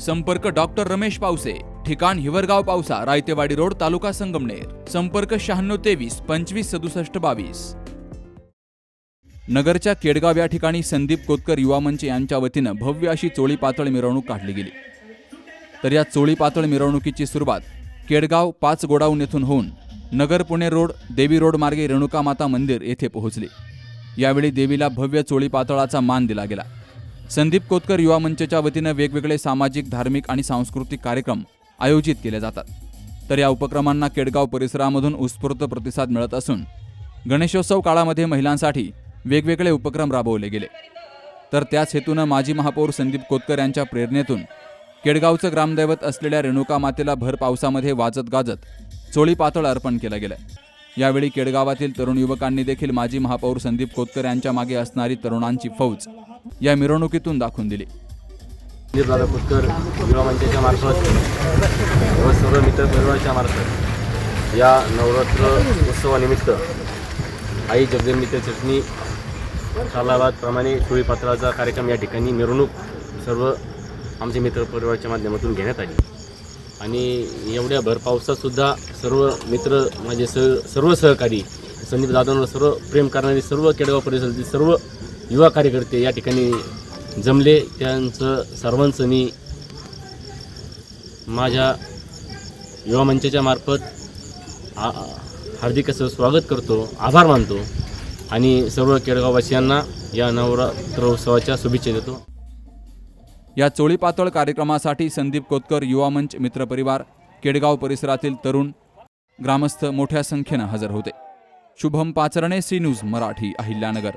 संपर्क डॉक्टर रमेश पावसे ठिकाण हिवरगाव पावसा रायतेवाडी रोड तालुका संगमनेर. संपर्क शहाण्णव तेवीस पंचवीस सदुसष्ट बावीस. नगरच्या केडगाव या ठिकाणी संदीप कोतकर युवा मंच यांच्या वतीनं भव्य अशी चोळी पातळ मिरवणूक काढली गेली. तर या चोळी पातळ मिरवणुकीची सुरुवात केडगाव पाच गोडाऊन येथून होऊन नगर पुणे रोड देवी रोड मार्गे रेणुका माता मंदिर येथे पोहोचली. यावेळी देवीला भव्य चोळी पातळाचा मान दिला गेला. संदीप कोतकर युवा मंचच्या वतीनं वेगवेगळे सामाजिक धार्मिक आणि सांस्कृतिक कार्यक्रम आयोजित केले जातात. तर या उपक्रमांना केडगाव परिसरामधून उत्स्फूर्त प्रतिसाद मिळत असून गणेशोत्सव काळामध्ये महिलांसाठी वेगवेगळे उपक्रम राबवले गेले. तर त्याच हेतूनं माजी महापौर संदीप कोतकर यांच्या प्रेरणेतून केडगावचं ग्रामदैवत असलेल्या रेणुका मातेला भर पावसामध्ये वाजत गाजत चोळी पातळ अर्पण केलं गेलं. यावेळी केडगावातील तरुण युवकांनी देखील माजी महापौर संदीप कोतकर यांच्या मागे असणारी तरुणांची फौज या मिरवणुकीतून दाखवून दिली. दादा पुष्कर युवा मंचाच्या मार्फत व सर्व मित्र मार्फत या नवरात्र उत्सवानिमित्त आई जगदंबीच्या चटणी प्रमाणे चोळी पात्राचा कार्यक्रम या ठिकाणी मिरवणूक सर्व आमच्या मित्रपरिवाराच्या माध्यमातून घेण्यात आली. आणि एवढ्या भर पावसातसुद्धा सर्व मित्र माझे स सर्व सहकारी संदीप दादांवर सर्व प्रेम करणारे सर्व केडगाव परिसरातील सर्व युवा कार्यकर्ते या ठिकाणी जमले. त्यांचं सर्वांचं मी माझ्या युवा मंचाच्या मार्फत हार्दिक असं स्वागत करतो आभार मानतो आणि सर्व केडगाववासियांना या नवरात्र उत्सवाच्या शुभेच्छा देतो. या चोळी पातळ कार्यक्रमासाठी संदीप कोतकर युवा मंच मित्रपरिवार केडगाव परिसरातील तरुण ग्रामस्थ मोठ्या संख्येनं हजर होते. Shubham Pacharane C news Marathi Ahilyanagar.